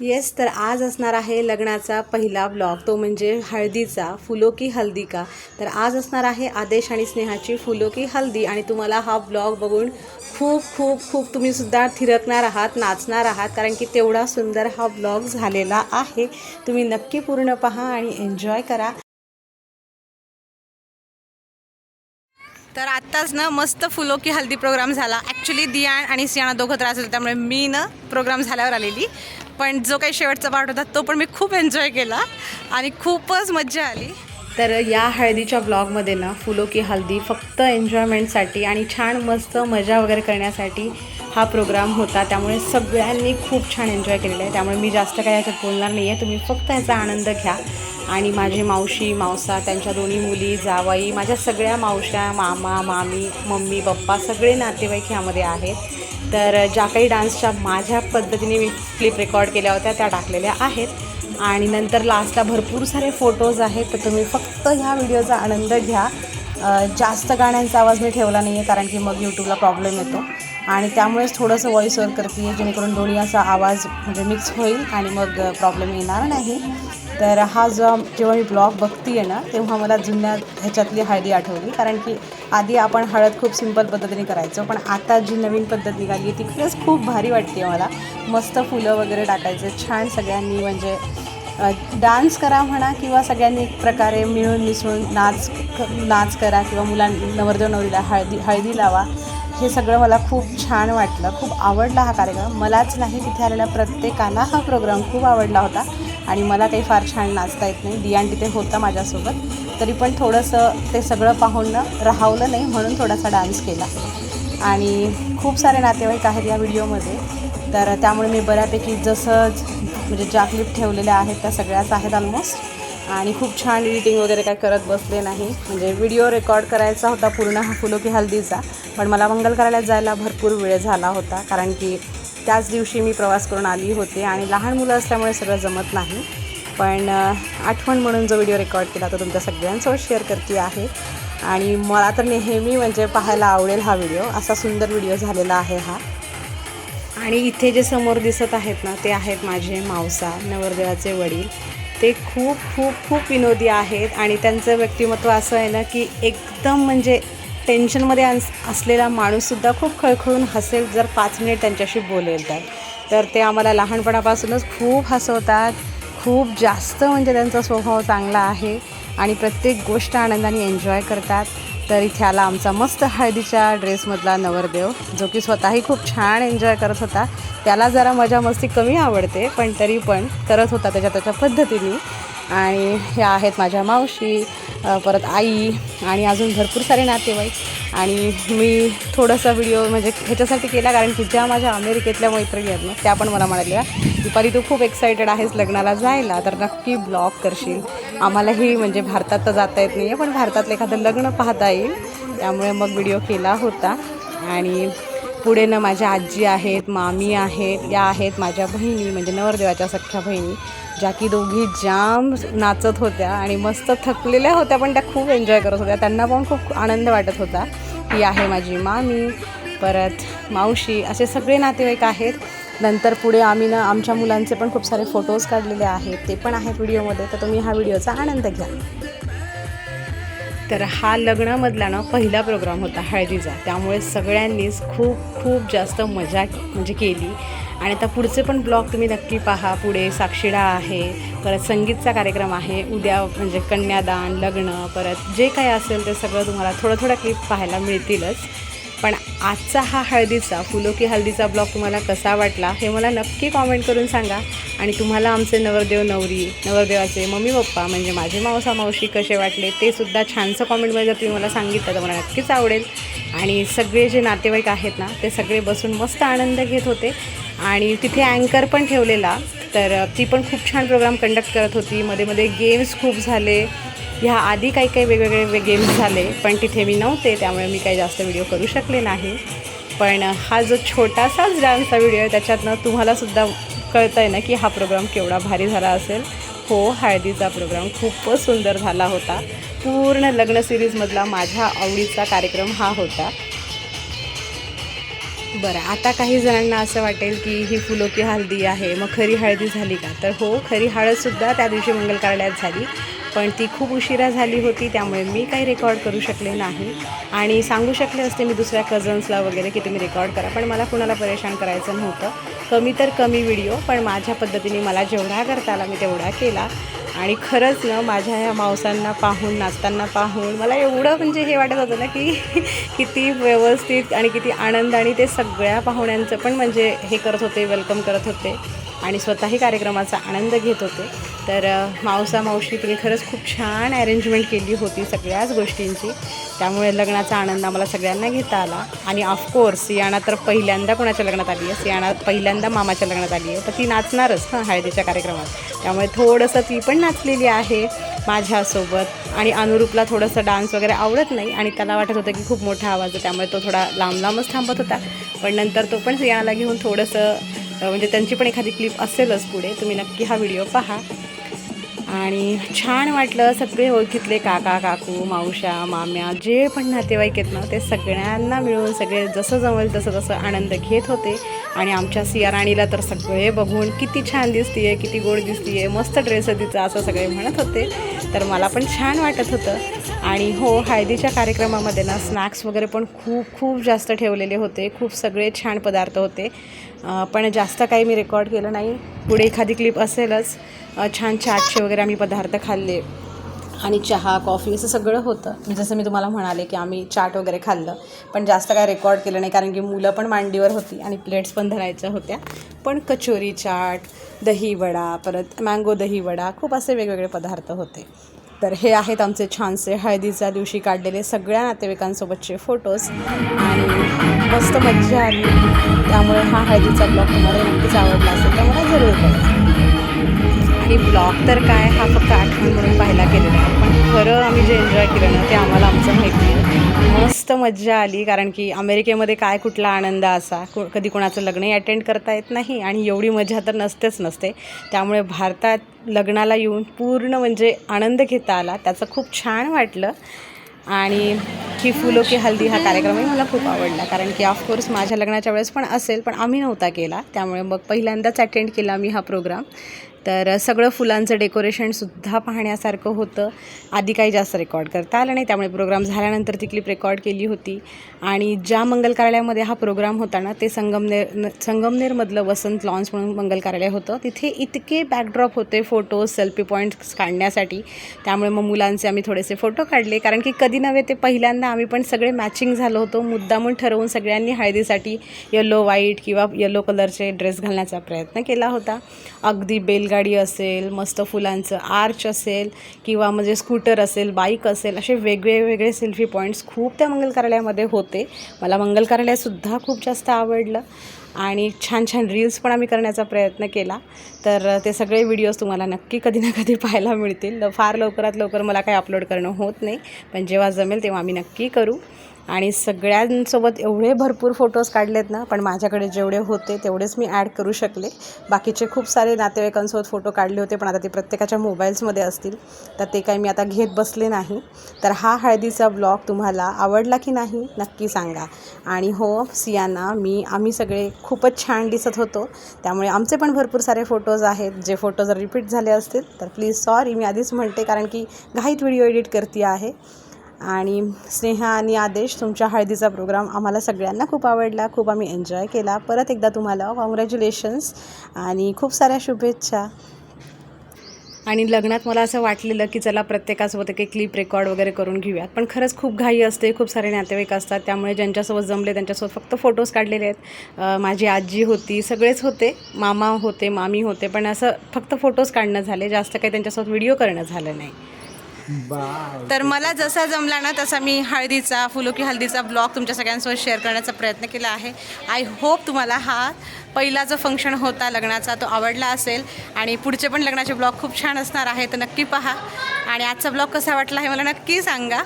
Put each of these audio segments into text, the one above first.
Yes तर आज असणार आहे लग्नाचा पहिला ब्लॉग तो म्हणजे हळदीचा फुलो की हल्दी का? तर आज असणार आहे आदेश आणि स्नेहाची फुलो की हल्दी. आणि तुम्हाला हा ब्लॉग बघून खूप खूप खूप तुम्हीसुद्धा थिरकणार आहात नाचणार आहात कारण की तेवढा सुंदर हा ब्लॉग झालेला आहे. तुम्ही नक्की पूर्ण पहा आणि एन्जॉय करा. तर आत्ताच ना मस्त फुलो की हल्दी प्रोग्राम झाला. ॲक्च्युली दियाण आणि सियाना दोघं त्रास होते त्यामुळे मी ना प्रोग्राम झाल्यावर आलेली. पण जो काही शेवटचा पार्ट होता तो पण मी खूप एन्जॉय केला आणि खूपच मज्जा आली. तर या हळदीच्या ब्लॉगमध्ये ना फुलो की हल्दी फक्त एन्जॉयमेंटसाठी आणि छान मस्त मजा वगैरे करण्यासाठी हा प्रोग्राम होता. त्यामुळे सगळ्यांनी खूप छान एन्जॉय केलेला आहे. त्यामुळे मी जास्त काही याच्यात बोलणार नाही आहे तुम्ही फक्त याचा आनंद घ्या. आणि माझी मावशी मावसा त्यांच्या दोन्ही मुली जावाई माझ्या सगळ्या मावश्या मामा मामी मम्मी पप्पा सगळे नातेवाईक ह्यामध्ये आहेत. तर ज्या काही डान्सच्या माझ्या पद्धतीने मी क्लिप रेकॉर्ड केल्या होत्या त्या टाकलेल्या आहेत. आणि नंतर लास्टला भरपूर सारे फोटोज आहेत तर तुम्ही फक्त ह्या व्हिडिओचा आनंद घ्या. जास्त गाण्यांचा आवाज मी ठेवला नाही आहे कारण की मग यूट्यूबला प्रॉब्लेम येतो. आणि त्यामुळेच थोडंसं व्हॉइस ओवर करते आहे जेणेकरून दोन्ही असा आवाज म्हणजे मिक्स होईल आणि मग प्रॉब्लेम येणार नाही. तर हा जो जेव्हा मी ब्लॉग बघते आहे ना तेव्हा मला जुन्या ह्याच्यातली हळदी आठवली. कारण की आधी आपण हळद खूप सिंपल पद्धतीने करायचो पण आता जी नवीन पद्धत निघाली आहे ती खरंच खूप भारी वाटते मला. मस्त फुलं वगैरे टाकायचं छान सगळ्यांनी म्हणजे डान्स करा म्हणा किंवा सगळ्यांनी एक प्रकारे मिळून मिसळून नाच क- नाच करा किंवा मुलां नवरदेव नवरीला हळदी हळदी लावा हे सगळं मला खूप छान वाटलं. खूप आवडला हा कार्यक्रम. मलाच नाही तिथे आलेल्या प्रत्येकाला हा प्रोग्राम खूप आवडला होता. आणि मला काही फार छान नाचता येत नाही. दियान तिथे होता माझ्यासोबत. तरी पण थोडंसं ते सगळं पाहून राहावलं नाही म्हणून थोडासा डान्स केला. आणि खूप सारे नातेवाईक आहेत या व्हिडिओमध्ये. तर त्यामुळे मी बऱ्यापैकी जसं म्हणजे ज्या क्लिप ठेवलेल्या आहेत त्या सगळ्याच आहेत ऑलमोस्ट आणि खूप छान एडिटिंग वगैरे काय करत बसले नाही. म्हणजे व्हिडिओ रेकॉर्ड करायचा होता पूर्ण हा फुलो की हल्दीचा. पण मला मंगल करायला जायला भरपूर वेळ झाला होता. कारण की त्याच दिवशी मी प्रवास करून आली होते आणि लहान मुलं असल्यामुळे सगळं जमत नाही. पण आठवण म्हणून जो व्हिडिओ रेकॉर्ड केला तो तुमच्या सगळ्यांसोबत शेअर करते आहे. आणि मला तर नेहमी म्हणजे पाहायला आवडेल हा व्हिडिओ. असा सुंदर व्हिडिओ झालेला आहे हा. आणि इथे जे समोर दिसत आहेत ना ते आहेत माझे मावसा नवरदेवाचे वडील. ते खूप खूप खूप विनोदी आहेत आणि त्यांचं व्यक्तिमत्व असं आहे ना की एकदम म्हणजे टेन्शनमध्ये अस असलेला माणूससुद्धा खूप खळखळून हसेल जर पाच मिनिट त्यांच्याशी बोलेल तर. तर ते आम्हाला लहानपणापासूनच खूप हसवतात. खूप जास्त म्हणजे त्यांचा स्वभाव चांगला आहे आणि प्रत्येक गोष्ट आनंदाने एन्जॉय करतात. तर इथे आला आमचा मस्त हळदीच्या ड्रेसमधला नवरदेव जो की स्वतःही खूप छान एन्जॉय करत होता. त्याला जरा मजा मस्ती कमी आवडते पण तरी पण करत होता त्याच्या त्याच्या पद्धतीने. आणि ह्या आहेत माझ्या मावशी परत आई आणि अजून भरपूर सारे नातेवाईक. आणि मी थोडासा व्हिडिओ म्हणजे ह्याच्यासाठी केला कारण की ज्या माझ्या अमेरिकेतल्या मैत्रिणी आहेत ना त्या पण मला म्हणाल्या दुपारी तू खूप एक्सायटेड आहेस लग्नाला जायला तर नक्की ब्लॉग करशील. आम्हालाही म्हणजे भारतात तर जाता येत नाही आहे पण भारतातलं एखादं लग्न पाहता येईल. त्यामुळे मग व्हिडिओ केला होता. आणि पुढे ना माझ्या आजी आहेत मामी आहेत या आहेत माझ्या बहिणी म्हणजे नवरदेवाच्या सख्ख्या बहिणी ज्या की दोघी जाम नाचत होत्या आणि मस्त थकलेल्या होत्या पण त्या खूप एन्जॉय करत होत्या. त्यांना पण खूप आनंद वाटत होता. ही आहे माझी मामी परत मावशी असे सगळे नातेवाईक आहेत. नंतर पुढे आम्ही ना आमच्या मुलांचे पण खूप सारे फोटोज काढलेले आहेत. ते पण आहेत व्हिडिओमध्ये तर तुम्ही हा व्हिडिओचा आनंद घ्या. तर हा लग्नामधला ना पहिला प्रोग्राम होता हळदीचा. त्यामुळे सगळ्यांनीच खूप खूप जास्त मजा म्हणजे केली. आणि आता पुढचे पण ब्लॉग तुम्ही नक्की पहा. पुढे साक्षीडा आहे परत संगीतचा कार्यक्रम आहे. उद्या म्हणजे कन्यादान लग्न परत जे काही असेल ते सगळं तुम्हाला थोडं थोडं क्लिप पाहायला मिळतीलच. पण आजचा हा हळदीचा फुलो की हळदीचा ब्लॉग तुम्हाला कसा वाटला हे मला नक्की कॉमेंट करून सांगा. आणि तुम्हाला आमचे नवरदेव नवरी नवरदेवाचे मम्मी पप्पा म्हणजे माझे मावसा मावशी कसे वाटले ते सुद्धा छानसं कॉमेंटमध्ये जर तुम्ही मला सांगितलं तर मला नक्कीच आवडेल. आणि सगळे जे नातेवाईक आहेत ना ते सगळे बसून मस्त आनंद घेत होते. आणि तिथे अँकर पण ठेवलेला. तर ती पण खूप छान प्रोग्राम कंडक्ट करत होती. मध्ये मध्ये गेम्स खूप झाले. ह्या आधी काही काही वेगवेगळे वे गेम्स झाले पण तिथे मी नव्हते त्यामुळे मी काही जास्त व्हिडिओ करू शकले नाही. पण हा जो छोटासाच डान्सचा व्हिडिओ आहे त्याच्यातनं तुम्हालासुद्धा कळतं आहे ना की हा प्रोग्राम केवढा भारी झाला असेल. हो हळदीचा प्रोग्राम खूपच सुंदर झाला होता. पूर्ण लग्न सिरीजमधला माझ्या आवडीचा कार्यक्रम हा होता. बरं आता काही जणांना असं वाटेल की ही फुलो की हळदी आहे मग खरी हळदी झाली का? तर हो खरी हळदसुद्धा त्या दिवशी मंगल कार्यालयात झाली. पण ती खूप उशिरा झाली होती त्यामुळे मी काही रेकॉर्ड करू शकले नाही. आणि सांगू शकले असते मी दुसऱ्या कझन्सला वगैरे की तुम्ही रेकॉर्ड करा पण मला कुणाला परेशान करायचं नव्हतं. कमी तर कमी व्हिडिओ पण माझ्या पद्धतीने मला जेवढा करता आला मी तेवढा केला. आणि खरंच ना माझ्या ह्या मावसांना पाहून नाचताना पाहून मला एवढं म्हणजे हे वाटत होतं ना की किती व्यवस्थित आणि किती आनंद आणि ते सगळ्या पाहुण्यांचं पण म्हणजे हे करत होते वेलकम करत होते. आणि स्वतःही कार्यक्रमाचा आनंद घेत होते. तर मावसा मावशी तिने खरंच खूप छान अरेंजमेंट केली होती सगळ्याच गोष्टींची. त्यामुळे लग्नाचा आनंद आम्हाला सगळ्यांना घेता आला. आणि ऑफकोर्स सियाणा तर पहिल्यांदा कोणाच्या लग्नात आली आहे? सियाणा पहिल्यांदा मामाच्या लग्नात आली आहे. तर ती नाचणारच ना हळदीच्या कार्यक्रमात. त्यामुळे थोडंसं ती पण नाचलेली आहे माझ्यासोबत. आणि अनुरूपला थोडंसं डान्स वगैरे आवडत नाही. आणि त्याला वाटत होतं की खूप मोठा आवाज आहे. त्यामुळे तो थोडा लांब लांबच थांबत होता. पण नंतर तो पण सियाणाला घेऊन थोडंसं म्हणजे त्यांची पण एखादी क्लिप असेलच पुढे. तुम्ही नक्की हा व्हिडिओ पहा. आणि छान वाटलं सगळे ओळखीतले काका काकू मावशा माम्या जे पण नातेवाईक आहेत ना ते सगळ्यांना मिळून सगळे जसं जमेल तसं तसं आनंद घेत होते. आणि आमच्या सिया राणीला तर सगळे बघून किती छान दिसतीये किती गोड दिसतीये मस्त ड्रेस आहे तिचा असं सगळे म्हणत होते. तर मला पण छान वाटत होतं. आणि हो हळदीच्या कार्यक्रमामध्ये ना स्नॅक्स वगैरे पण खूप खूप जास्त ठेवलेले होते. खूप सगळे छान पदार्थ होते. पण जास्त काही मी रेकॉर्ड केलं नाही. पुढे एखादी क्लिप असेलच. छान चाटचे वगैरे आम्ही पदार्थ खाल्ले. आणि चहा कॉफी असं सगळं होतं. जसं मी तुम्हाला म्हणाले की आम्ही चाट वगैरे खाल्लं. पण जास्त काय रेकॉर्ड केलं नाही कारण की मुलं पण मांडीवर होती आणि प्लेट्स पण धरायच्या होत्या. पण कचोरी चाट दही वडा परत मँगो दही वडा खूप असे वेगवेगळे पदार्थ होते. तर हे आहेत आमचे छानसे हळदीच्या दिवशी काढलेले सगळ्या नातेवाईकांसोबतचे फोटोज आणि मस्त मज्जा आली. त्यामुळे हा हळदीचा ब्लॉग तुम्हाला नक्कीच आवडला असेल त्यामुळे जरूर कळवा. आणि ब्लॉग तर काय हा फक्त आठवण म्हणून पाहायला गेलेला आहे. पण खरं आम्ही जे एन्जॉय केलं ना ते आम्हाला आमचं माहिती आहे मस्त मज्जा आली कारण की अमेरिकेमध्ये काय कुठला आनंद असा कधी कोणाचं लग्नही अटेंड करता येत नाही आणि एवढी मजा तर नसतेच नसते. त्यामुळे भारतात लग्नाला येऊन पूर्ण म्हणजे आनंद घेता आला. त्याचं खूप छान वाटलं. आणि ही फुलो की हल्दी हा कार्यक्रमही मला खूप आवडला. कारण की ऑफकोर्स माझ्या लग्नाच्या वेळेस पण असेल पण आम्ही नव्हता केला. त्यामुळे मग पहिल्यांदाच अटेंड केला मी हा प्रोग्राम तर सगळं फुलांचं डेकोरेशनसुद्धा पाहण्यासारखं होतं. आधी काही जास्त रेकॉर्ड करता आलं नाही त्यामुळे प्रोग्राम झाल्यानंतर ती क्लिप रेकॉर्ड केली होती. आणि ज्या मंगल कार्यालयामध्ये हा प्रोग्राम होता ना ते संगमनेर न- संगमनेरमधलं वसंत लॉन्स म्हणून मंगल कार्यालय होतं. तिथे इतके बॅकड्रॉप होते फोटोज सेल्फी पॉईंट्स काढण्यासाठी. त्यामुळे मग मुलांचे आम्ही थोडेसे फोटो काढले. कारण की कधी नव्हे ते पहिल्यांदा आम्ही पण सगळे मॅचिंग झालो होतो. मुद्दामून ठरवून सगळ्यांनी हळदीसाठी येलो व्हाईट किंवा येलो कलरचे ड्रेस घालण्याचा प्रयत्न केला होता. अगदी बेल बैलगाडी असेल मस्त फुलांचं आर्च असेल किंवा म्हणजे स्कूटर असेल बाईक असेल असे वेगळे वेगळे सेल्फी पॉईंट्स खूप त्या मंगल कार्यालयामध्ये होते. मला मंगल कार्यालयसुद्धा खूप जास्त आवडलं आणि छान छान रील्स पण आम्ही करण्याचा प्रयत्न केला. तर ते सगळे व्हिडिओज तुम्हाला नक्की कधी ना कधी पाहायला मिळतील. ल- फार लवकरात लवकर मला काही अपलोड करणं होत नाही. पण जेव्हा जमेल तेव्हा आम्ही नक्की करू. आणि सगळ्यांसोबत एवढे भरपूर फोटोज काढलेत ना पण माझ्याकडे जेवढे होते तेवढेच मी ॲड करू शकले. बाकीचे खूप सारे नातेवाईकांसोबत फोटो काढले होते पण आता ते प्रत्येकाच्या मोबाईल्समध्ये असतील तर ते काही मी आता घेत बसले नाही. तर हा हळदीचा ब्लॉग तुम्हाला आवडला की नाही नक्की सांगा. आणि हो सियाना मी आम्ही सगळे खूपच छान दिसत होतो. त्यामुळे आमचे पण भरपूर सारे फोटोज आहेत. जे फोटो जर रिपीट झाले असतील तर प्लीज सॉरी मी आधीच म्हणते कारण की घाईत व्हिडिओ एडिट करते आहे. आणि स्नेहा आणि आदेश तुमच्या हळदीचा प्रोग्राम आम्हाला सगळ्यांना खूप आवडला खूप आम्ही एन्जॉय केला. परत एकदा तुम्हाला कॉंग्रॅच्युलेशन्स आणि खूप साऱ्या शुभेच्छा. आणि लग्नात मला असं वाटलेलं की चला प्रत्येकासोबत एक क्लिप रेकॉर्ड वगैरे करून घेऊयात. पण खरंच खूप घाई असते खूप सारे नातेवाईक असतात. त्यामुळे ज्यांच्यासोबत जमले त्यांच्यासोबत फक्त फोटोज काढलेले आहेत. माझी आजी होती सगळेच होते. मामा होते मामी होते. पण असं फक्त फोटोज काढणं झाले. जास्त काही त्यांच्यासोबत व्हिडिओ करणं झालं नाही. तर मला जसा जमला ना तसा मी हळदीचा फुलुकी हळदीचा ब्लॉग तुमच्या सगळ्यांसोबत शेअर करण्याचा प्रयत्न केला आहे. आय होप तुम्हाला हा पहिला जो फंक्शन होता लग्नाचा तो आवडला असेल आणि पुढचे पण लग्नाचे ब्लॉग खूप छान असणार आहे तर नक्की पहा. आणि आजचा ब्लॉग कसा वाटला हे मला नक्की सांगा.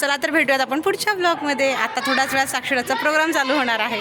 चला तर भेटूयात आपण पुढच्या ब्लॉगमध्ये आता थोड्याच वेळात साक्षरचा प्रोग्राम चालू होणार आहे.